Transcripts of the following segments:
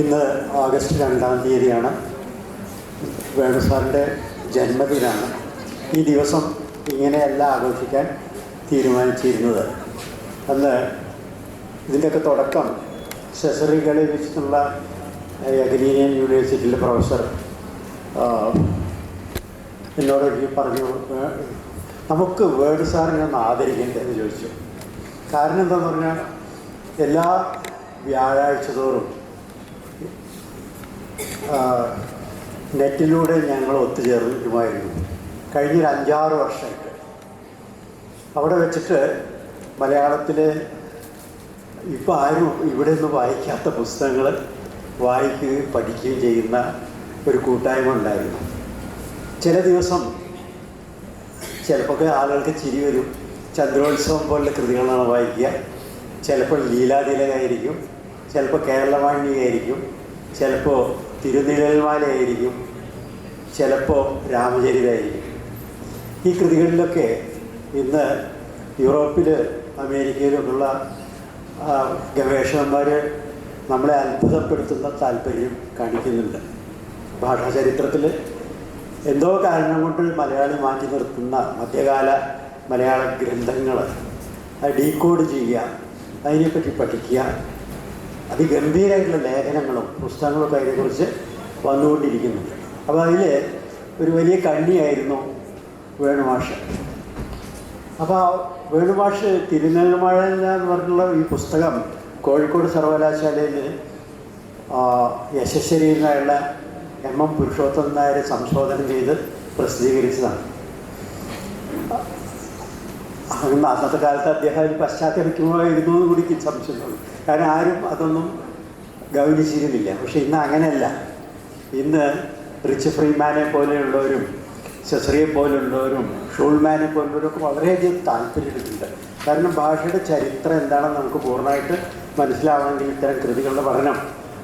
ഇന്ന് ഓഗസ്റ്റ് രണ്ടാം തീയതിയാണ് വേണുസാറിന്റെ ജന്മദിനമാണ്. ഈ ദിവസം ഇങ്ങനെയല്ല ആഘോഷിക്കാൻ തീരുമാനിച്ചിരുന്നത്. അന്ന് ഇതിന്റെയൊക്കെ തുടക്കം സെസറികളിൽ വെച്ചിട്ടുള്ള അഗ്രീനിയൻ യൂണിവേഴ്സിറ്റിയിലെ പ്രൊഫസർ എന്നോട് എനിക്ക് പറഞ്ഞു നമുക്ക് വേർഡ് സാറിനെ ഒന്ന് ആദരിക്കണ്ടേ എന്ന് ചോദിച്ചു. കാരണം എന്താണെന്ന് പറഞ്ഞാൽ എല്ലാ വ്യാഴാഴ്ച തോറും നെറ്റിലൂടെ ഞങ്ങൾ ഒത്തുചേർന്നിരുമായിരുന്നു കഴിഞ്ഞൊരു അഞ്ചാറ് വർഷമായിട്ട്. അവിടെ വെച്ചിട്ട് മലയാളത്തിലെ ഇപ്പോൾ ആരും ഇവിടെ നിന്ന് വായിക്കാത്ത പുസ്തകങ്ങൾ വായിക്കുകയും പഠിക്കുകയും ചെയ്യുന്ന ഒരു കൂട്ടായ്മ ഉണ്ടായിരുന്നു. ചില ദിവസം ചിലപ്പോൾ ആളുകൾക്ക് ചിരി വരും. ചന്ദ്രോത്സവം പോലുള്ള കൃതികളാണ് വായിക്കുക. ചിലപ്പോൾ ലീലാതിലകായിരിക്കും. ചിലപ്പോൾ കേരളവാണിയായിരിക്കും ചിലപ്പോൾ തിരുനിഴൽമാലയായിരിക്കും ചിലപ്പോൾ രാമചരിതായിരിക്കും ഈ കൃതികളിലൊക്കെ ഇന്ന് യൂറോപ്പിൽ അമേരിക്കയിലുമുള്ള ഗവേഷകന്മാർ നമ്മളെ അത്ഭുതപ്പെടുത്തുന്ന താല്പര്യം കാണിക്കുന്നുണ്ട്. ഭാഷാ ചരിത്രത്തിൽ എന്തോ കാരണം കൊണ്ട് മലയാളി മാറ്റി നിർത്തുന്ന മധ്യകാല മലയാള ഗ്രന്ഥങ്ങൾ ഡീകോഡ് ചെയ്യുക അതിനെപ്പറ്റി പഠിക്കുക അതിഗംഭീരമായിട്ടുള്ള ലേഖനങ്ങളും പുസ്തകങ്ങളൊക്കെ അതിനെക്കുറിച്ച് വന്നുകൊണ്ടിരിക്കുന്നുണ്ട് അപ്പോൾ അതിൽ ഒരു വലിയ കണ്ണിയായിരുന്നു വേണുമാഷ്. അപ്പോൾ വേണുമാഷ് തിരുനെല്ലമാഴ എന്ന് പറഞ്ഞുള്ള ഈ പുസ്തകം കോഴിക്കോട് സർവകലാശാലയിൽ യശശ്വരിയിൽ നിന്നായുള്ള എം എം പുരുഷോത്തമൻ നായരെ സംശോധനം ചെയ്ത് പ്രസിദ്ധീകരിച്ചതാണ്. അന്നത്തെ കാലത്ത് അദ്ദേഹം അതിൽ പശ്ചാത്തലക്കുമായിരുന്നു എന്ന് കൂടി സംശയമുള്ളൂ കാരണം ആരും അതൊന്നും ഗൗനിച്ചിരുന്നില്ല. പക്ഷെ ഇന്ന് അങ്ങനെയല്ല. ഇന്ന് റിച്ച് ഫ്രീമാനെ പോലെയുള്ളവരും സെസറിയെ പോലുള്ളവരും ഷൂൾമാനെ പോലുള്ളവരൊക്കെ വളരെയധികം താല്പര്യമുണ്ട് കാരണം ഭാഷയുടെ ചരിത്രം എന്താണെന്ന് നമുക്ക് പൂർണമായിട്ട് മനസ്സിലാവണമെങ്കിൽ ഇത്തരം കൃതികളുടെ പഠനം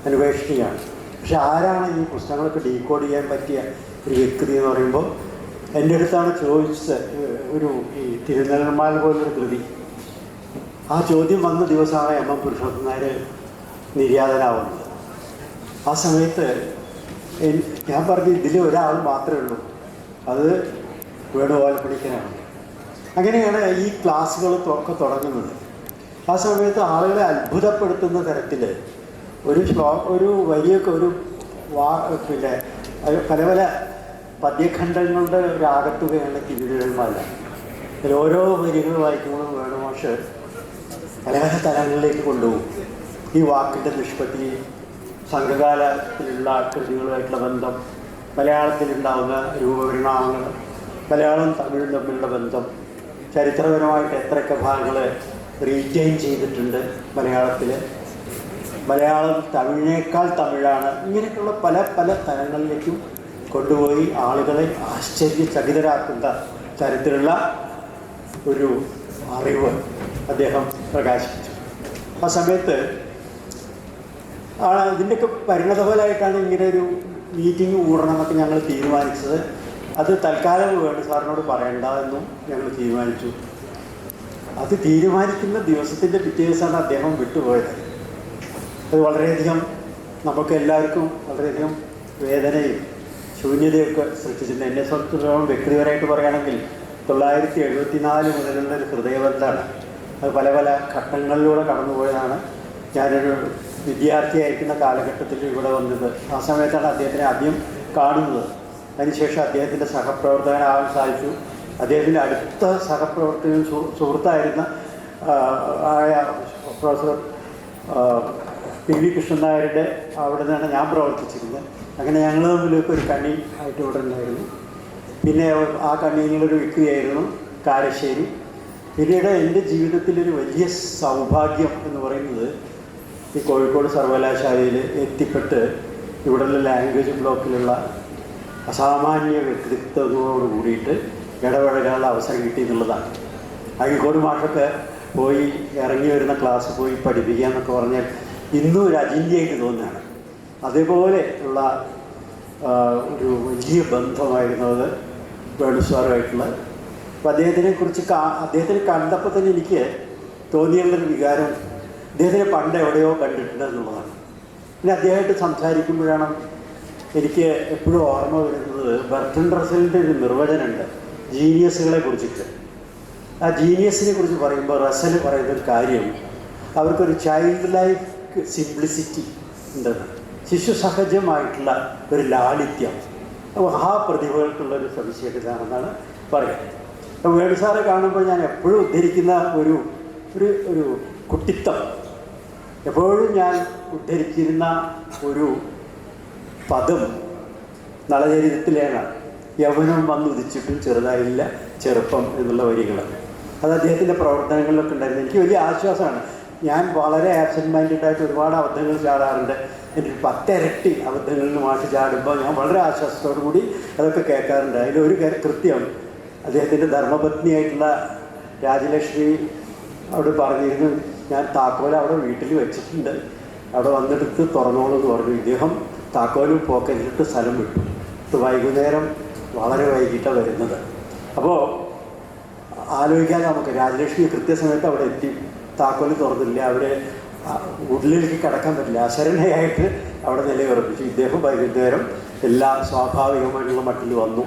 അന്വേഷണീയമാണ്. പക്ഷെ ആരാണ് ഈ പുസ്തകങ്ങളൊക്കെ ഡീകോഡ് ചെയ്യാൻ പറ്റിയ ഒരു വ്യക്തി എന്ന് പറയുമ്പോൾ എന്റെ അടുത്താണ് ചോദിച്ചത് ഒരു ഈ തിരുനന്മാർ പോലൊരു കൃതി. ആ ചോദ്യം വന്ന ദിവസമാണ് എം എം പുരുഷോത്തം നിര്യാതനാവുന്നത്. ആ സമയത്ത് ഞാൻ പറഞ്ഞു ഇതിൽ ഒരാൾ മാത്രമേ ഉള്ളൂ. അത് വേണുഗോപാലപ്പണിക്കനാണ് അങ്ങനെയാണ് ഈ ക്ലാസ്സുകൾ ഒക്കെ തുടങ്ങുന്നത്. ആ സമയത്ത് ആളുകളെ അത്ഭുതപ്പെടുത്തുന്ന തരത്തിൽ ഒരു ഒരു വലിയൊക്കെ ഒരു വാ പിന്നെ പല പല പദ്യഖണ്ഡങ്ങളുടെ ഒരു ആകത്തുകയാണ് ഓരോ വരികൾ വായിക്കുമ്പോഴും വേണമാഷ് പല തലങ്ങളിലേക്ക് കൊണ്ടുപോകും. ഈ വാക്കിന്റെ നിഷ്പത്തി സംഘകാലത്തിലുള്ള കൃതികളുമായിട്ടുള്ള ബന്ധം മലയാളത്തിലുണ്ടാവുന്ന രൂപപരിണാമങ്ങൾ മലയാളം തമിഴും തമ്മിലുള്ള ബന്ധം ചരിത്രപരമായിട്ട് എത്രയൊക്കെ ഭാഗങ്ങൾ റീറ്റെയിൻ ചെയ്തിട്ടുണ്ട് മലയാളത്തിൽ മലയാളം തമിഴിനേക്കാൾ തമിഴാണ്. ഇങ്ങനെയൊക്കെയുള്ള പല പല തലങ്ങളിലേക്കും കൊണ്ടുപോയി ആളുകളെ ആശ്ചര്യചകിതരാക്കുന്ന തരത്തിലുള്ള ഒരു അറിവ് അദ്ദേഹം പ്രകാശിപ്പിച്ചു. ആ സമയത്ത് ആ ഇതിന്റെയൊക്കെ പരിണതഫലമായിട്ടാണ് ഇങ്ങനെ ഒരു മീറ്റിംഗ് കൂടണമെന്നൊക്കെ ഞങ്ങൾ തീരുമാനിച്ചത്. അത് തൽക്കാലം വേണ്ട സാറിനോട് പറയണ്ട എന്നും ഞങ്ങൾ തീരുമാനിച്ചു. അത് തീരുമാനിക്കുന്ന ദിവസത്തിന്റെ പിറ്റേ അദ്ദേഹം വിട്ടുപോയത്. അത് വളരെയധികം നമുക്ക് എല്ലാവർക്കും വളരെയധികം വേദനയും ശൂന്യതയൊക്കെ സൃഷ്ടിച്ചിട്ടുണ്ട് എന്നെ സംബന്ധിച്ചിടത്തോളം വ്യക്തിപരമായിട്ട് പറയുകയാണെങ്കിൽ തൊള്ളായിരത്തി എഴുപത്തി നാല് മുതലുള്ള ഒരു ഹൃദയബന്ധമാണ് അത് പല പല ഘട്ടങ്ങളിലൂടെ കടന്നുപോയതാണ്. ഞാനൊരു വിദ്യാർത്ഥിയായിരിക്കുന്ന കാലഘട്ടത്തിൽ ഇവിടെ വന്നത്. ആ സമയത്താണ് അദ്ദേഹത്തിനെ ആദ്യം കാണുന്നത്. അതിനുശേഷം അദ്ദേഹത്തിന്റെ സഹപ്രവർത്തകനാകാൻ സാധിച്ചു. അദ്ദേഹത്തിന്റെ അടുത്ത സഹപ്രവർത്തകനും സുഹൃത്തായിരുന്ന ആയ പ്രൊഫസർ പി വി കൃഷ്ണൻ നായരുടെ അവിടെ നിന്നാണ് ഞാൻ പ്രവർത്തിച്ചിരുന്നത്. അങ്ങനെ ഞങ്ങൾ തമ്മിലൊക്കെ ഒരു കണ്ണി ആയിട്ട് ഇവിടെ ഉണ്ടായിരുന്നു. പിന്നെ ആ കണ്ണീനിലൊരു വിൽക്കുകയായിരുന്നു കാരശ്ശേരി. പിന്നീട് എന്റെ ജീവിതത്തിലൊരു വലിയ സൗഭാഗ്യം എന്ന് പറയുന്നത് ഈ കോഴിക്കോട് സർവകലാശാലയിൽ എത്തിപ്പെട്ട് ഇവിടെയുള്ള ലാംഗ്വേജ് ബ്ലോക്കിലുള്ള അസാമാന്യ വ്യക്തിത്വത്തോട് കൂടിയിട്ട് ഇടപഴകാനുള്ള അവസരം കിട്ടി എന്നുള്ളതാണ്. അഴീക്കോട് മാഷൊക്കെ പോയി ഇറങ്ങി വരുന്ന ക്ലാസ് പോയി പഠിപ്പിക്കുക എന്നൊക്കെ പറഞ്ഞാൽ ഇന്നും ഒരു അചിന്തിയായിട്ട് തോന്നുകയാണ്. അതേപോലെ ഉള്ള ഒരു വലിയ ബന്ധമായിരുന്നു അത് വേണുസ്വാറുമായിട്ടുള്ള അപ്പം അദ്ദേഹത്തിനെ കുറിച്ച് കാ അദ്ദേഹത്തിനെ കണ്ടപ്പോൾ തന്നെ എനിക്ക് തോന്നിയുള്ളൊരു വികാരം അദ്ദേഹത്തിനെ പണ്ട് എവിടെയോ കണ്ടിട്ടുണ്ട് എന്നുള്ളതാണ്. പിന്നെ അദ്ദേഹമായിട്ട് സംസാരിക്കുമ്പോഴാണ് എനിക്ക് എപ്പോഴും ഓർമ്മ വരുന്നത് ബർട്ടൺ റസലിന്റെ ഒരു നിർവചനമുണ്ട് ജീനിയസുകളെ കുറിച്ചിട്ട്. ആ ജീനിയസിനെ കുറിച്ച് പറയുമ്പോൾ റസൽ പറയുന്ന ഒരു കാര്യം അവർക്കൊരു ചൈൽഡ് ലൈഫ് സിംപ്ലിസിറ്റി ഉണ്ടെന്ന്. ശിശു സഹജമായിട്ടുള്ള ഒരു ലാളിത്യം. മഹാപ്രതിഭകൾക്കുള്ള ഒരു എന്നാണ് പറയുന്നത് വേണു സാറെ കാണുമ്പോൾ ഞാൻ എപ്പോഴും ഉദ്ധരിക്കുന്ന ഒരു ഒരു ഒരു കുട്ടിത്തം. എപ്പോഴും ഞാൻ ഉദ്ധരിച്ചിരുന്ന ഒരു പദം നളചരിതത്തിലാണ് യവനം വന്ന് ഉദിച്ചിട്ടും ചെറുതായില്ല ചെറുപ്പം എന്നുള്ള വരികൾ. അത് അദ്ദേഹത്തിന്റെ പ്രവർത്തനങ്ങളിലൊക്കെ ഉണ്ടായിരുന്നു. എനിക്ക് വലിയ ആശ്വാസമാണ്. ഞാൻ വളരെ ആബ്സെന്റ് മൈൻഡഡ് ആയിട്ട് ഒരുപാട് അബദ്ധങ്ങൾ ചാടാറുണ്ട്. ഒരു പത്തിരട്ടി അബദ്ധങ്ങളിൽ മാറ്റി ചാടുമ്പോൾ ഞാൻ വളരെ ആശ്വാസത്തോടു കൂടി അതൊക്കെ കേൾക്കാറുണ്ട്. അതിലൊരു കൃത്യം. അദ്ദേഹത്തിന്റെ ധർമ്മപത്നിയായിട്ടുള്ള രാജലക്ഷ്മി അവിടെ പറഞ്ഞിരുന്നു ഞാൻ താക്കോൽ അവിടെ വീട്ടിൽ വെച്ചിട്ടുണ്ട്. അവിടെ വന്നെടുത്ത് തുറന്നോളൂ എന്ന് പറഞ്ഞു. ഇദ്ദേഹം താക്കോലും പോക്കറ്റിലിട്ട് സ്ഥലം വിട്ടു. ഇത് വൈകുന്നേരം വളരെ വൈകിട്ടാണ് വരുന്നത്. അപ്പോൾ ആലോചിക്കാതെ നമുക്ക് രാജലക്ഷ്മി കൃത്യസമയത്ത് അവിടെ എത്തി. താക്കോൽ തുറന്നില്ല. അവിടെ ഉള്ളിലേക്ക് കടക്കാൻ പറ്റില്ല. അശരണയായിട്ട് അവിടെ നിലയുറപ്പിച്ചു. ഇദ്ദേഹം വൈകുന്നേരം എല്ലാ സ്വാഭാവികമായിട്ടുള്ള മട്ടിൽ വന്നു.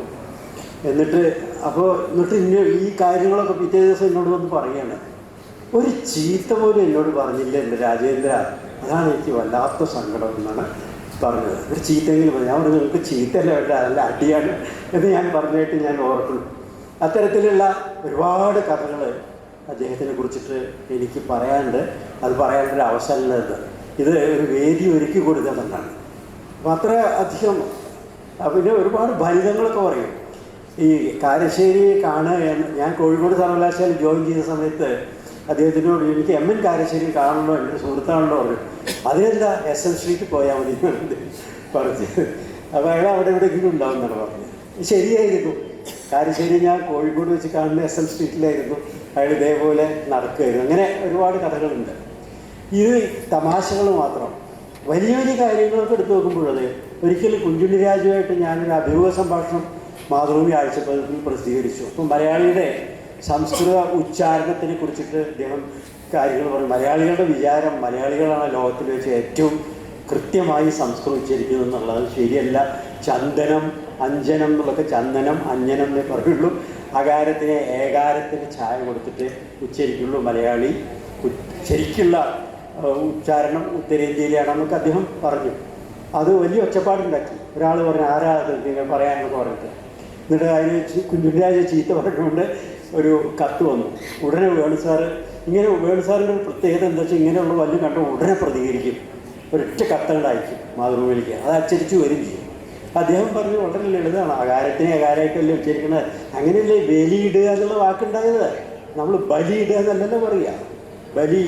എന്നിട്ട് അപ്പോൾ എന്നിട്ട് ഇന്ന ഈ കാര്യങ്ങളൊക്കെ പിറ്റേ ദിവസം എന്നോട് വന്ന് പറയുകയാണ് ഒരു ചീത്ത പോലും എന്നോട് പറഞ്ഞില്ല എന്റെ രാജേന്ദ്ര. അതാണ് എനിക്ക് വല്ലാത്ത സങ്കടം എന്നാണ് പറഞ്ഞത്. ഒരു ചീത്തെങ്കിലും പറഞ്ഞു. ഞാൻ പറഞ്ഞു നിങ്ങൾക്ക് ചീത്തല്ല വേണ്ട. അതല്ല അടിയാണ് എന്ന് ഞാൻ പറഞ്ഞിട്ട് ഞാൻ ഓർക്കുന്നു അത്തരത്തിലുള്ള ഒരുപാട് കഥകൾ അദ്ദേഹത്തിനെ കുറിച്ചിട്ട് എനിക്ക് പറയാനുണ്ട്. അത് പറയാനൊരു അവസരമുള്ളത് ഇത് ഒരു വേദി ഒരുക്കി കൊടുക്കുന്നതാണ്. അപ്പം അത്ര അധികം പിന്നെ ഒരുപാട് ഫലിതങ്ങളൊക്കെ പറയും. ഈ കാരശ്ശേരി കാണുക ഞാൻ കോഴിക്കോട് സർവകലാശാല ജോയിൻ ചെയ്ത സമയത്ത് അദ്ദേഹത്തിനോട് എനിക്ക് എം എൻ കാരശ്ശേരി കാണണോ എന്റെ സുഹൃത്താണല്ലോ പറഞ്ഞു. അതിനെന്താ എസ് എൻ സ്ട്രീറ്റ് പോയാൽ മതി പറഞ്ഞു. അപ്പോൾ അയാൾ അവിടെ എവിടെയെങ്കിലും ഉണ്ടാവും എന്നാണ് പറഞ്ഞത്. ശരിയായിരുന്നു കാരശ്ശേരി ഞാൻ കോഴിക്കോട് വെച്ച് കാണുന്ന എസ് എൽ സ്ട്രീറ്റിലായിരുന്നു അയാൾ ഇതേപോലെ നടക്കുകയായിരുന്നു. അങ്ങനെ ഒരുപാട് കഥകളുണ്ട്. ഇത് തമാശകൾ മാത്രം. വലിയ വലിയ കാര്യങ്ങളൊക്കെ എടുത്തു നോക്കുമ്പോഴത് ഒരിക്കലും കുഞ്ചുണ്ണി രാജുവായിട്ട് ഞാനൊരു അഭിമുഖ സംഭാഷണം മാതൃഭൂമി ആഴ്ചപ്പതിൽ പ്രസിദ്ധീകരിച്ചു. അപ്പം മലയാളിയുടെ സംസ്കൃത ഉച്ചാരണത്തിനെ കുറിച്ചിട്ട് അദ്ദേഹം കാര്യങ്ങൾ പറഞ്ഞു. മലയാളികളുടെ വിചാരം മലയാളികളാണ് ലോകത്തിൽ വെച്ച് ഏറ്റവും കൃത്യമായി സംസ്കൃതിച്ചിരിക്കുന്നു എന്നുള്ളത് ശരിയല്ല. ചന്ദനം അഞ്ജനം എന്നുള്ളതൊക്കെ ചന്ദനം അഞ്ജനം എന്നേ പറയുള്ളൂ. അകാരത്തിന് ഏകാരത്തിന് ചായ കൊടുത്തിട്ട് ഉച്ചരിക്കുള്ളൂ മലയാളി. ശരിക്കുള്ള ഉച്ചാരണം ഉത്തരേന്ത്യയിലാണെന്നൊക്കെ അദ്ദേഹം പറഞ്ഞു. അത് വലിയ ഒച്ചപ്പാടുണ്ടാക്കി. ഒരാൾ പറഞ്ഞു ആരാ അത് നിങ്ങൾ പറയാനൊക്കെ പറഞ്ഞിട്ട്. എന്നിട്ട് അതിന് കുഞ്ഞുരാജ ചീത്ത പറഞ്ഞുകൊണ്ട് ഒരു കത്ത് വന്നു. ഉടനെ വേണു സാറ് ഇങ്ങനെ വേണു സാറിന്റെ പ്രത്യേകത എന്താ വെച്ചാൽ ഇങ്ങനെയുള്ള വല്ലതും കണ്ട ഉടനെ പ്രതികരിക്കും. ഒരൊറ്റ കത്തങ്ങട് അയക്കും മാതൃഭൂമിയിലേക്ക്. അത് അച്ചടിച്ച് വരും ചെയ്യും. അദ്ദേഹം പറഞ്ഞു വളരെ ലളിതമാണ്. അകാരത്തിനെ അകാരമായിട്ടല്ലേ ഉച്ചരിക്കുന്നത് അങ്ങനെയല്ലേ ബലിയിടുക എന്നുള്ള വാക്കുണ്ടായത്? നമ്മൾ ബലിയിടുക എന്നല്ലല്ലോ പറയുക. ബലി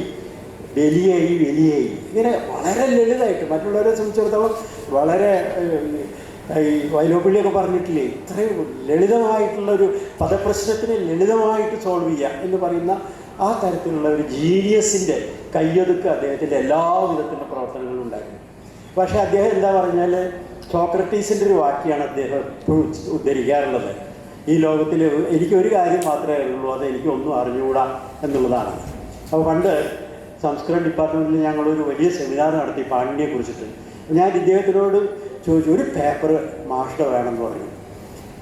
ബലിയായി വലിയായി ഇങ്ങനെ വളരെ ലളിതമായിട്ട് മറ്റുള്ളവരെ സംബന്ധിച്ചിടത്തോളം വളരെ ഈ വൈലോപ്പിള്ളിയൊക്കെ പറഞ്ഞിട്ടില്ലേ ഇത്രയും ലളിതമായിട്ടുള്ളൊരു പദപ്രശ്നത്തിനെ ലളിതമായിട്ട് സോൾവ് ചെയ്യുക എന്ന് പറയുന്ന ആ തരത്തിലുള്ള ഒരു ജീനിയസിന്റെ കയ്യൊതുക്ക് അദ്ദേഹത്തിന്റെ എല്ലാ വിധത്തിലുള്ള പ്രവർത്തനങ്ങളും ഉണ്ടായിരുന്നു. പക്ഷേ അദ്ദേഹം എന്താ പറഞ്ഞാൽ സോക്രട്ടീസിന്റെ ഒരു വാക്യാണ് അദ്ദേഹം എപ്പോഴും ഉദ്ധരിക്കാറുള്ളത്. ഈ ലോകത്തിൽ എനിക്ക് ഒരു കാര്യം മാത്രമേ ഉള്ളൂ അത് എനിക്ക് ഒന്നും അറിഞ്ഞുകൂടാ എന്നുള്ളതാണ്. അപ്പോൾ പണ്ട് സംസ്കൃത ഡിപ്പാർട്ട്മെന്റിൽ ഞങ്ങളൊരു വലിയ സെമിനാർ നടത്തി പാണിനിയെ കുറിച്ചിട്ട്. ഞാൻ ഇദ്ദേഹത്തിനോട് ചോദിച്ചു ഒരു പേപ്പർ മാഷ്ട വേണമെന്ന് പറഞ്ഞു.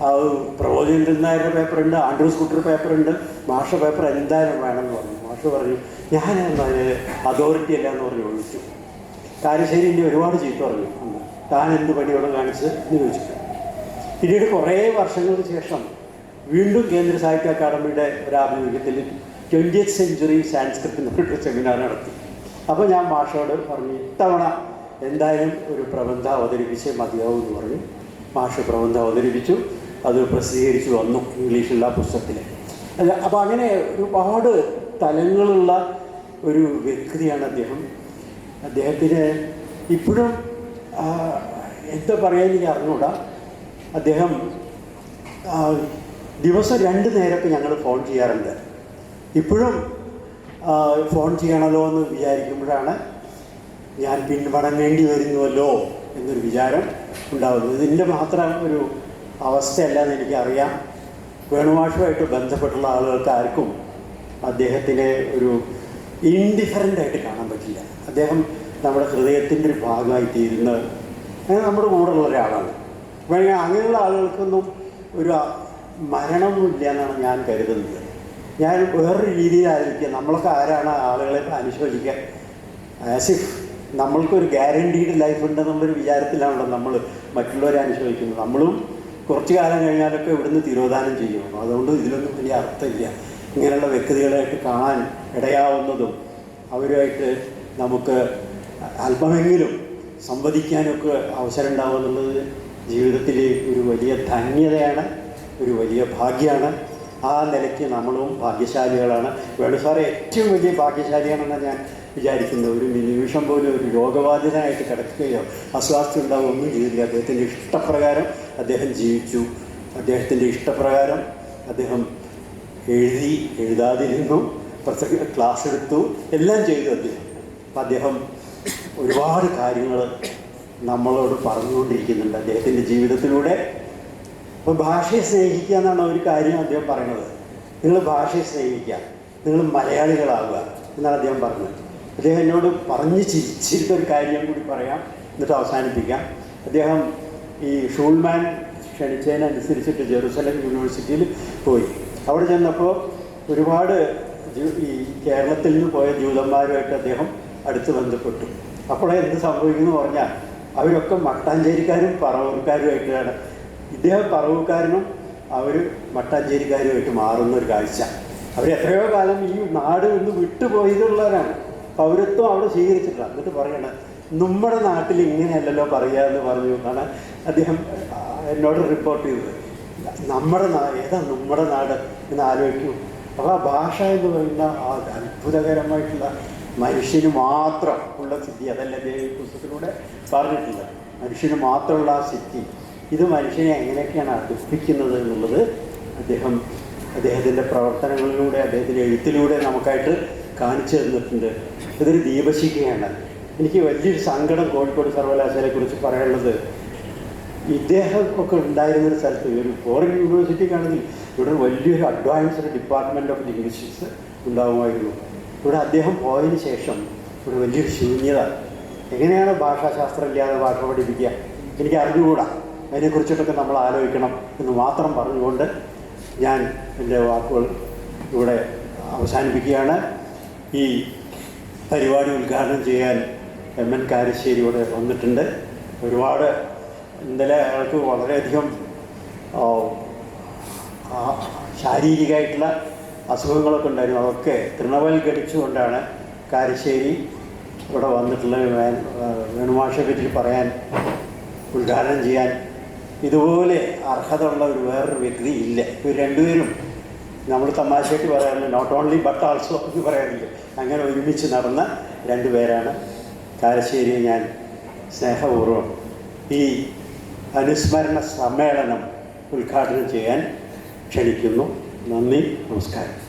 അത് പ്രബോധേന്ദ്രൻ നായരുടെ പേപ്പറുണ്ട് ആൻഡ്രൂസ് കുട്ടർ പേപ്പറുണ്ട് മാഷ പേപ്പർ എന്തായാലും വേണമെന്ന് പറഞ്ഞു. മാഷ് പറഞ്ഞു ഞാൻ അതിന് അതോറിറ്റി അല്ല എന്ന് പറഞ്ഞ് ഒഴിച്ചു കാരശ്ശേരിന്റെ ഒരുപാട് ചീത്ത പറഞ്ഞു അന്ന്. താൻ എന്ത് പണിയോടെ കാണിച്ച് എന്ന് ചോദിച്ചു. പിന്നീട് കുറേ വർഷങ്ങൾക്ക് ശേഷം വീണ്ടും കേന്ദ്ര സാഹിത്യ അക്കാദമിയുടെ ഒരു ആഭിമുഖ്യത്തിൽ ട്വന്റിയത്ത് സെഞ്ചുറി സാൻസ്ക്രിറ്റ് എന്ന് പറഞ്ഞിട്ട് സെമിനാർ നടത്തി. അപ്പോൾ ഞാൻ മാഷോട് പറഞ്ഞു ഇത്തവണ എന്തായാലും ഒരു പ്രബന്ധം അവതരിപ്പിച്ചേ മതിയാവും എന്ന് പറഞ്ഞു. മാഷ് പ്രബന്ധം അവതരിപ്പിച്ചു. അത് പ്രസിദ്ധീകരിച്ചു വന്നു ഇംഗ്ലീഷിലുള്ള പുസ്തകത്തിൽ അപ്പോൾ അങ്ങനെ ഒരുപാട് തലങ്ങളുള്ള ഒരു വ്യക്തിയാണ് അദ്ദേഹം. അദ്ദേഹത്തിന് ഇപ്പോഴും എന്താ പറയാൻ എനിക്ക് അറിഞ്ഞൂടാ. അദ്ദേഹം ദിവസം രണ്ട് നേരമൊക്കെ ഞങ്ങൾ ഫോൺ ചെയ്യാറുണ്ട്. ഇപ്പോഴും ഫോൺ ചെയ്യണമല്ലോ എന്ന് വിചാരിക്കുമ്പോഴാണ് ഞാൻ പിന്മടങ്ങേണ്ടി വരുന്നുവല്ലോ എന്നൊരു വിചാരം ഉണ്ടാകുന്നത് ഇതിന്റെ മാത്രം ഒരു അവസ്ഥയല്ല എന്ന് എനിക്കറിയാം. വേണുവാഷുമായിട്ട് ബന്ധപ്പെട്ടുള്ള ആളുകൾക്ക് ആർക്കും അദ്ദേഹത്തിനെ ഒരു ഇൻഡിഫറന്റ് ആയിട്ട് കാണാൻ പറ്റില്ല. അദ്ദേഹം നമ്മുടെ ഹൃദയത്തിന്റെ ഒരു ഭാഗമായി തീരുന്ന നമ്മുടെ കൂടെയുള്ള ഒരാളാണ്. വേണമെങ്കിൽ അങ്ങനെയുള്ള ആളുകൾക്കൊന്നും ഒരു മരണമൊന്നുമില്ല എന്നാണ് ഞാൻ കരുതുന്നത്. ഞാൻ വേറൊരു രീതിയിലായിരിക്കുക നമ്മളൊക്കെ ആരാണ് ആളുകളെ അനുശോചിക്കാൻ ആസ് ഇഫ് നമ്മൾക്കൊരു ഗ്യാരണ്ടീഡ് ലൈഫ് ഉണ്ടെന്നുള്ളൊരു വിചാരത്തിലാണല്ലോ നമ്മൾ മറ്റുള്ളവരെ അനുശോചിക്കുന്നത്. നമ്മളും കുറച്ച് കാലം കഴിഞ്ഞാലൊക്കെ ഇവിടുന്ന് തിരോധാനം ചെയ്യും. അതുകൊണ്ട് ഇതിലൊന്നും വലിയ അർത്ഥമില്ല. ഇങ്ങനെയുള്ള വ്യക്തികളായിട്ട് കാണാൻ ഇടയാവുന്നതും അവരുമായിട്ട് നമുക്ക് അല്പമെങ്കിലും സംവദിക്കാനൊക്കെ അവസരം ഉണ്ടാവുന്നുള്ളത് ജീവിതത്തിൽ ഒരു വലിയ ധന്യതയാണ് ഒരു വലിയ ഭാഗ്യമാണ്. ആ നിലയ്ക്ക് നമ്മളും ഭാഗ്യശാലികളാണ്. വേണു സാറ് ഏറ്റവും വലിയ ഭാഗ്യശാലിയാണെന്നാണ് ഞാൻ വിചാരിക്കുന്നത്. ഒരു നിമിഷം പോലും ഒരു രോഗബാധിതനായിട്ട് കിടക്കുകയോ അസ്വാസ്ഥ്യം ഉണ്ടാവുകയോ ഒന്നും ചെയ്തില്ല. അദ്ദേഹത്തിന്റെ ഇഷ്ടപ്രകാരം അദ്ദേഹം ജീവിച്ചു. അദ്ദേഹത്തിന്റെ ഇഷ്ടപ്രകാരം അദ്ദേഹം എഴുതി എഴുതാതിരുന്നു. പ്രസംഗ ക്ലാസ് എടുത്തു. എല്ലാം ചെയ്തു അദ്ദേഹം. അപ്പം അദ്ദേഹം ഒരുപാട് കാര്യങ്ങൾ നമ്മളോട് പറഞ്ഞുകൊണ്ടിരിക്കുന്നുണ്ട് അദ്ദേഹത്തിന്റെ ജീവിതത്തിലൂടെ. അപ്പോൾ ഭാഷയെ സ്നേഹിക്കുക എന്നാണ് ഒരു കാര്യം അദ്ദേഹം പറയുന്നത്. നിങ്ങൾ ഭാഷയെ സ്നേഹിക്കുക. നിങ്ങൾ മലയാളികളാവുക എന്നാണ് അദ്ദേഹം പറഞ്ഞത്. അദ്ദേഹം എന്നോട് പറഞ്ഞ് ചിരിച്ചിരുന്ന ഒരു കാര്യം കൂടി പറയാം. എന്നിട്ട് അവസാനിപ്പിക്കാം. അദ്ദേഹം ഈ ഷൂൾമാൻ ക്ഷണിച്ചതിനനുസരിച്ചിട്ട് ജെറുസലം യൂണിവേഴ്സിറ്റിയിൽ പോയി. അവിടെ ചെന്നപ്പോൾ ഒരുപാട് ഈ കേരളത്തിൽ നിന്ന് പോയ ജൂതന്മാരുമായിട്ട് അദ്ദേഹം അടുത്ത് ബന്ധപ്പെട്ടു. അപ്പോൾ എന്ത് സംഭവിക്കുന്നു പറഞ്ഞാൽ അവരൊക്കെ മട്ടാഞ്ചേരിക്കാരും പറവൂർക്കാരുമായിട്ടാണ്. ഇദ്ദേഹം പറവൂർക്കാരനും അവർ മട്ടാഞ്ചേരിക്കാരുമായിട്ട് മാറുന്ന ഒരു കാഴ്ച. അവർ എത്രയോ കാലം ഈ നാട് നിന്ന് വിട്ടുപോയതുള്ളവരാണ്. പൗരത്വം അവിടെ സ്വീകരിച്ചിട്ടില്ല. എന്നിട്ട് പറയണ നമ്മുടെ നാട്ടിൽ ഇങ്ങനെയല്ലല്ലോ പറയുക എന്ന് പറഞ്ഞു എന്നാണ് അദ്ദേഹം എന്നോട് റിപ്പോർട്ട് ചെയ്തത് നമ്മുടെ നാട് ഏതാ നമ്മുടെ നാട് എന്ന് ആലോചിക്കും. അപ്പോൾ ആ ഭാഷ എന്ന് പറയുന്ന ആ അത്ഭുതകരമായിട്ടുള്ള മനുഷ്യന് മാത്രം ഉള്ള സിദ്ധി അതല്ല ദേവി പുസ്തകത്തിലൂടെ പറഞ്ഞിട്ടില്ല. മനുഷ്യന് മാത്രമുള്ള ആ സിദ്ധി. ഇത് മനുഷ്യനെ എങ്ങനെയൊക്കെയാണ് അടുപ്പിക്കുന്നത് എന്നുള്ളത് അദ്ദേഹം അദ്ദേഹത്തിന്റെ പ്രവർത്തനങ്ങളിലൂടെ അദ്ദേഹത്തിന്റെ എഴുത്തിലൂടെ നമുക്കായിട്ട് കാണിച്ചു തന്നിട്ടുണ്ട്. ഇതൊരു ദീപശിഖയാണ്. എനിക്ക് വലിയൊരു സങ്കടം കോഴിക്കോട് സർവകലാശാലയെക്കുറിച്ച് പറയാനുള്ളത്. ഇദ്ദേഹം ഒക്കെ ഉണ്ടായിരുന്ന ഒരു സ്ഥലത്ത് ഒരു ഫോറിൻ യൂണിവേഴ്സിറ്റിക്കാണെങ്കിൽ ഇവിടെ വലിയൊരു അഡ്വാൻസ്ഡ് ഡിപ്പാർട്ട്മെന്റ് ഓഫ് ലിംഗ്വിസ്റ്റിക്സ് ഉണ്ടാകുമായിരുന്നു ഇവിടെ അദ്ദേഹം പോയതിന് ശേഷം ഇവിടെ വലിയൊരു ശൂന്യത. എങ്ങനെയാണ് ഭാഷാശാസ്ത്രം ഇല്ലാതെ ഭാഷ പഠിപ്പിക്കുക? എനിക്ക് അറിഞ്ഞുകൂടാ. അതിനെക്കുറിച്ചിട്ടൊക്കെ നമ്മൾ ആലോചിക്കണം എന്ന് മാത്രം പറഞ്ഞുകൊണ്ട് ഞാൻ എന്റെ വാക്കുകൾ ഇവിടെ അവസാനിപ്പിക്കുകയാണ്. ഈ പരിപാടി ഉദ്ഘാടനം ചെയ്യാൻ എം എൻ കാരശ്ശേരി ഇവിടെ വന്നിട്ടുണ്ട്. ഒരുപാട് ഇന്നലെ അയാൾക്ക് വളരെയധികം ശാരീരികമായിട്ടുള്ള അസുഖങ്ങളൊക്കെ ഉണ്ടായിരുന്നു. അതൊക്കെ തൃണവൽക്കരിച്ചുകൊണ്ടാണ് കാരശ്ശേരി ഇവിടെ വന്നിട്ടുള്ള വേണുമാഷെ പറ്റി പറയാൻ ഉദ്ഘാടനം ചെയ്യാൻ ഇതുപോലെ അർഹത ഉള്ള ഒരു വേറൊരു വ്യക്തി ഇല്ല. ഇവർ രണ്ടുപേരും നമ്മൾ തമാശയായിട്ട് പറയാറില്ല. നോട്ട് ഓൺലി ബട്ട് ആൾസോ എന്ന് പറയാറില്ല. അങ്ങനെ ഒരുമിച്ച് നടന്ന രണ്ടുപേരാണ് കാരശ്ശേരിയെ ഞാൻ സ്നേഹപൂർവം ഈ അനുസ്മരണ സമ്മേളനം ഉദ്ഘാടനം ചെയ്യാൻ ക്ഷണിക്കുന്നു. നന്ദി നമസ്കാരം.